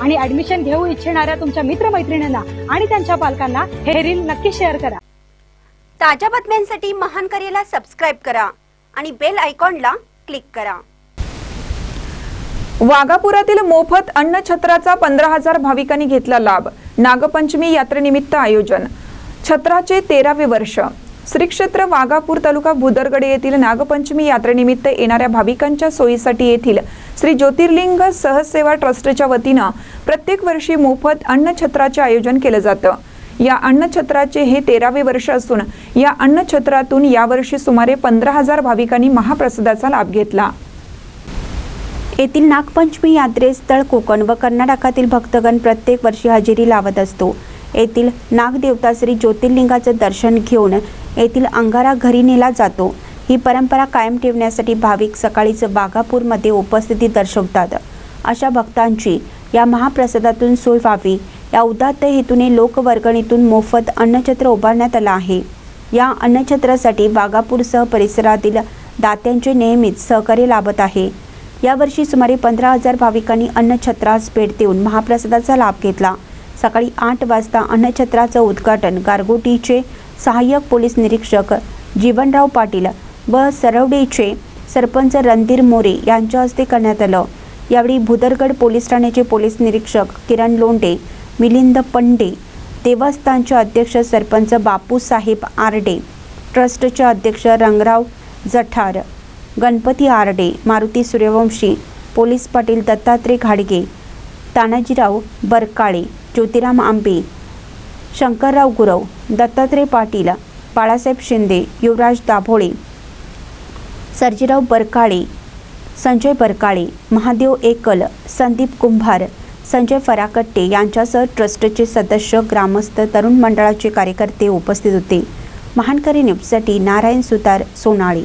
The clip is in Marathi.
आणि ऍडमिशन घेऊ इच्छिणाऱ्या तुमच्या मित्रमैत्रिणींना आणि त्यांच्या पालकांना हे रील नक्की शेअर करा. ताज्या बातम्यांसाठी महान करेला सबस्क्राईब करा आणि बेल आयकॉनला क्लिक करा. वाघापुरातील मोफत अन्नछत्राचा पंधरा हजार भाविकांनी घेतला लाभ. नागपंचमी यात्रेनिमित्त आयोजन. छत्राचे तेरावे वर्ष. श्री क्षेत्र वाघापूर तालुका भुदरगड येथील नागपंचमी यात्रेनिमित्त येणाऱ्या भाविकांच्या सोयीसाठी येथील श्री ज्योतिर्लिंग सहसेवा ट्रस्टच्या वतीनं प्रत्येक वर्षी मोफत अन्नछत्राचे आयोजन केलं जातं. या अन्नछत्राचे हे तेरावे वर्ष असून या अन्नछत्रातून यावर्षी सुमारे पंधरा हजार भाविकांनी महाप्रसादाचा लाभ घेतला. येथील नागपंचमी यात्रेस्थळ कोकण व कर्नाटकातील भक्तगण प्रत्येक वर्षी हजेरी लावत असतो. येथील नागदेवता श्री ज्योतिर्लिंगाचं दर्शन घेऊन येथील अंगारा घरी नेला जातो. ही परंपरा कायम ठेवण्यासाठी भाविक सकाळीच बागापूरमध्ये उपस्थिती दर्शवतात. अशा भक्तांची या महाप्रसादातून सोय व्हावी. या उदात्त हेतूने लोकवर्गणीतून मोफत अन्नछत्र उभारण्यात आलं आहे. या अन्नछत्रासाठी बागापूरसह परिसरातील दात्यांचे नेहमीच सहकार्य लाभत आहे. यावर्षी सुमारे पंधरा हजार भाविकांनी अन्नछत्रास भेट देऊन महाप्रसादाचा लाभ घेतला. सकाळी आठ वाजता अन्नछत्राचं उद्घाटन गारगोटीचे सहाय्यक पोलीस निरीक्षक जीवनराव पाटील व सरवडेचे सरपंच रणधीर मोरे यांच्या हस्ते करण्यात आलं. यावेळी भुदरगड पोलीस ठाण्याचे पोलीस निरीक्षक किरण लोंडे मिलिंद पंडे देवस्थानचे अध्यक्ष सरपंच बापूसाहेब आरडे ट्रस्टचे अध्यक्ष रंगराव जठार गणपती आरडे मारुती सूर्यवंशी पोलीस पाटील दत्तात्रय घाडगे तानाजीराव बरकाळे ज्योतिराम आंबे शंकरराव गुरव दत्तात्रय पाटील बाळासाहेब शिंदे युवराज दाभोळे सर्जीराव बरकाळे संजय बरकाळे महादेव एकल संदीप कुंभार संजय फराकट्टे यांच्यासह ट्रस्टचे सदस्य ग्रामस्थ तरुण मंडळाचे कार्यकर्ते उपस्थित होते. महानकरी न्यूजसाठी नारायण सुतार सोनाळी.